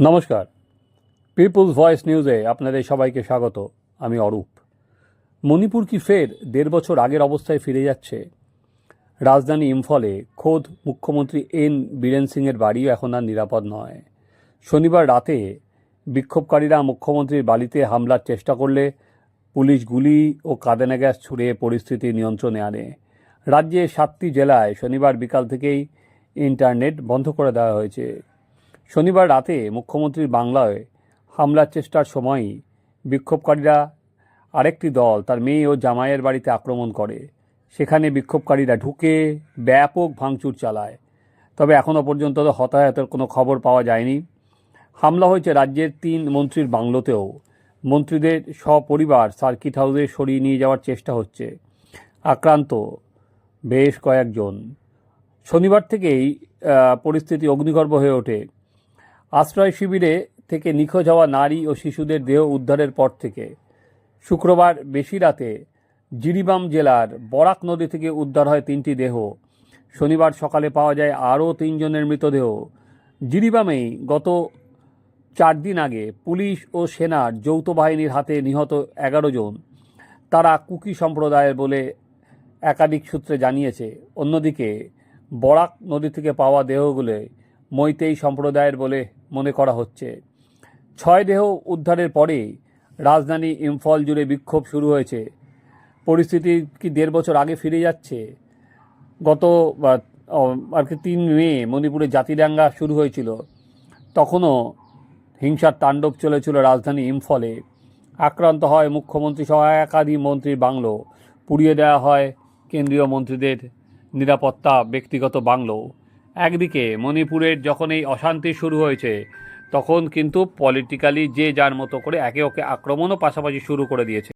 নমস্কার। People's voice নিউজে আপনাদের সবাইকে স্বাগত। আমি অরূপ। মণিপুর কি ফের দেড় বছর আগের অবস্থায় ফিরে যাচ্ছে? রাজধানী ইম্ফলে খোদ মুখ্যমন্ত্রী এন বীরেন সিংয়ের বাড়িও এখন আর নিরাপদ নয়। শনিবার রাতে বিক্ষোভকারীরা মুখ্যমন্ত্রীর বাড়িতে হামলার চেষ্টা করলে পুলিশ গুলি ও কাঁদানে গ্যাস ছুড়ে পরিস্থিতি নিয়ন্ত্রণে আনে। রাজ্যে সাতটি জেলায় শনিবার বিকাল থেকেই ইন্টারনেট বন্ধ করে দেওয়া হয়েছে। শনিবার রাতে মুখ্যমন্ত্রীর বাংলায় হামলার চেষ্টার সময়ই বিক্ষোভকারীরা আরেকটি দল, তার মেয়ে ও জামাইয়ের বাড়িতে আক্রমণ করে। সেখানে বিক্ষোভকারীরা ঢুকে ব্যাপক ভাঙচুর চালায়। তবে এখনও পর্যন্ত হতাহতের কোনো খবর পাওয়া যায়নি। হামলা হয়েছে রাজ্যের তিন মন্ত্রীর বাংলোতেও। মন্ত্রীদের সপরিবার সার্কিট হাউসে সরিয়ে নিয়ে যাওয়ার চেষ্টা হচ্ছে। আক্রান্ত বেশ কয়েকজন। শনিবার থেকেই পরিস্থিতি অগ্নিগর্ভ হয়ে ওঠে। আশ্রয় শিবিরে থেকে নিখোঁজ হওয়া নারী ও শিশুদের দেহ উদ্ধারের পর থেকে শুক্রবার বেশি রাতে জিরিবাম জেলার বরাক নদী থেকে উদ্ধার হয় তিনটি দেহ। শনিবার সকালে পাওয়া যায় আরও তিনজনের মৃতদেহ। জিরিবামেই গত চার দিন আগে পুলিশ ও সেনার যৌথ বাহিনীর হাতে নিহত এগারো জন। তারা কুকি সম্প্রদায়ের বলে একাধিক সূত্রে জানিয়েছে। অন্যদিকে বরাক নদী থেকে পাওয়া দেহগুলো মৈতেই সম্প্রদায়ের বলে মনে করা হচ্ছে। ছয় দেহ উদ্ধারের পরেই রাজধানী ইম্ফল জুড়ে বিক্ষোভ শুরু হয়েছে। পরিস্থিতি কি দেড় বছর আগে ফিরে যাচ্ছে? গত আর কি তিন মে মণিপুরে জাতিদাঙ্গা শুরু হয়েছিল। তখনও হিংসার তাণ্ডব চলেছিল রাজধানী ইম্ফলে। আক্রান্ত হয় মুখ্যমন্ত্রী সহ একাধিক মন্ত্রীর বাংলো। পুড়িয়ে দেওয়া হয় কেন্দ্রীয় মন্ত্রীদের নিরাপত্তা ব্যক্তিগত বাংলো। একদিকে মণিপুরের যখন এই অশান্তি শুরু হয়েছে, তখন কিন্তু পলিটিক্যালি যে যার মতো করে একে ওকে আক্রমণও পাশাপাশি শুরু করে দিয়েছে।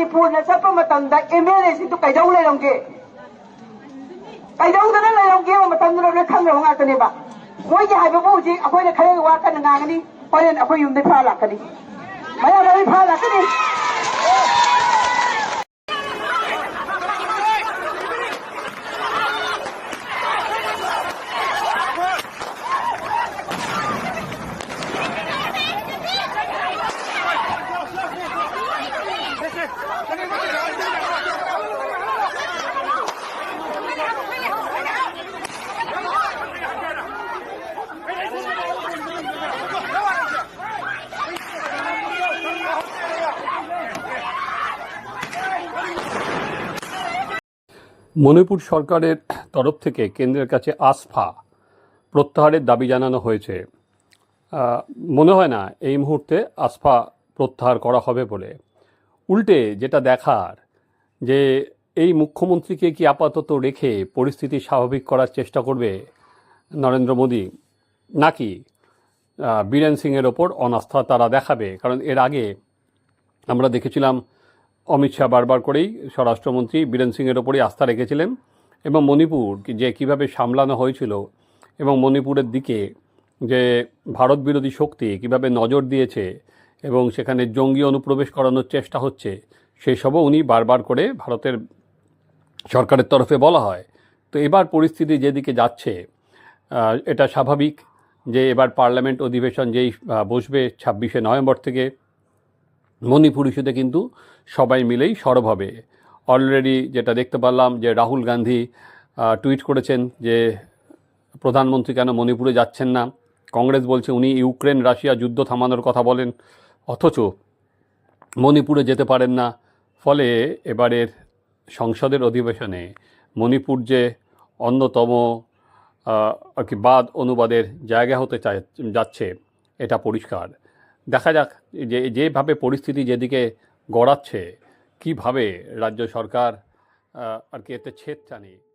ꯃꯅꯤꯄꯨꯔꯅ ꯆꯠꯄ ꯃꯇꯝꯗ ꯑꯦꯝ ꯑꯦꯜ ꯑꯦꯁꯤꯡꯗꯨ ꯀꯩꯗꯧ ꯂꯩꯔꯝꯒꯦ ꯀꯩꯗꯧꯗꯅ ꯂꯩꯔꯝꯒꯦꯕ ꯃꯇꯝꯗꯨꯗ ꯂꯣꯏ ꯈꯪꯈ꯭ꯔꯕ ꯉꯥꯛꯇꯅꯦꯕ ꯃꯣꯏꯒꯤ ꯍꯥꯏꯕꯕꯨ ꯍꯧꯖꯤꯛ ꯑꯩꯈꯣꯏꯅ ꯈꯔ ꯋꯥ ꯀꯟꯅ ꯉꯥꯡꯒꯅꯤ ꯍꯣꯔꯦꯟ ꯑꯩꯈꯣꯏ ꯌꯨꯝꯗꯩ ꯐꯥ ꯂꯥꯛꯀꯅꯤ ꯃꯌꯥꯝ ꯂꯣꯏ ꯐꯥ ꯂꯥꯛꯀꯅꯤ মণিপুর সরকারের তরফ থেকে কেন্দ্রের কাছে আসফা প্রত্যাহারের দাবি জানানো হয়েছে। মনে হয় না এই মুহূর্তে আসফা প্রত্যাহার করা হবে বলে। উল্টে যেটা দেখার, যে এই মুখ্যমন্ত্রীকে কি আপাতত রেখে পরিস্থিতি স্বাভাবিক করার চেষ্টা করবে নরেন্দ্র মোদী? নাকি বীরেন সিংয়ের ওপর অনাস্থা তারা দেখাবে? কারণ এর আগে আমরা দেখেছিলাম অমিত শাহ বারবার করেই স্বরাষ্ট্রমন্ত্রী বীরেন সিংয়ের ওপরেই আস্থা রেখেছিলেন এবং মণিপুর যে কীভাবে সামলানো হয়েছিল এবং মণিপুরের দিকে যে ভারত বিরোধী শক্তি কীভাবে নজর দিয়েছে এবং সেখানে জঙ্গি অনুপ্রবেশ করানোর চেষ্টা হচ্ছে সেসবও উনি বারবার করে ভারতের সরকারের তরফে বলা হয়। তো এবার পরিস্থিতি যেদিকে যাচ্ছে এটা স্বাভাবিক যে এবার পার্লামেন্ট অধিবেশন যেই বসবে ছাব্বিশে নভেম্বর থেকে মণিপুর ইস্যুতে কিন্তু সবাই মিলেই সরব হবে। অলরেডি যেটা দেখতে পারলাম যে রাহুল গান্ধী টুইট করেছেন যে প্রধানমন্ত্রী কেন মণিপুরে যাচ্ছেন না। কংগ্রেস বলছে উনি ইউক্রেন, রাশিয়া যুদ্ধ থামানোর কথা বলেন। অথচ মণিপুরে যেতে পারেন না। ফলে এবারের সংসদের অধিবেশনে মণিপুর যে অন্যতম আর কি বাদ অনুবাদের জায়গা হতে চায় যাচ্ছে, এটা পরিষ্কার। দেখা যাক যে, যেভাবে পরিস্থিতি যেদিকে গড়াচ্ছে, কীভাবে রাজ্য সরকার আর কি এতে ছেদ টানে।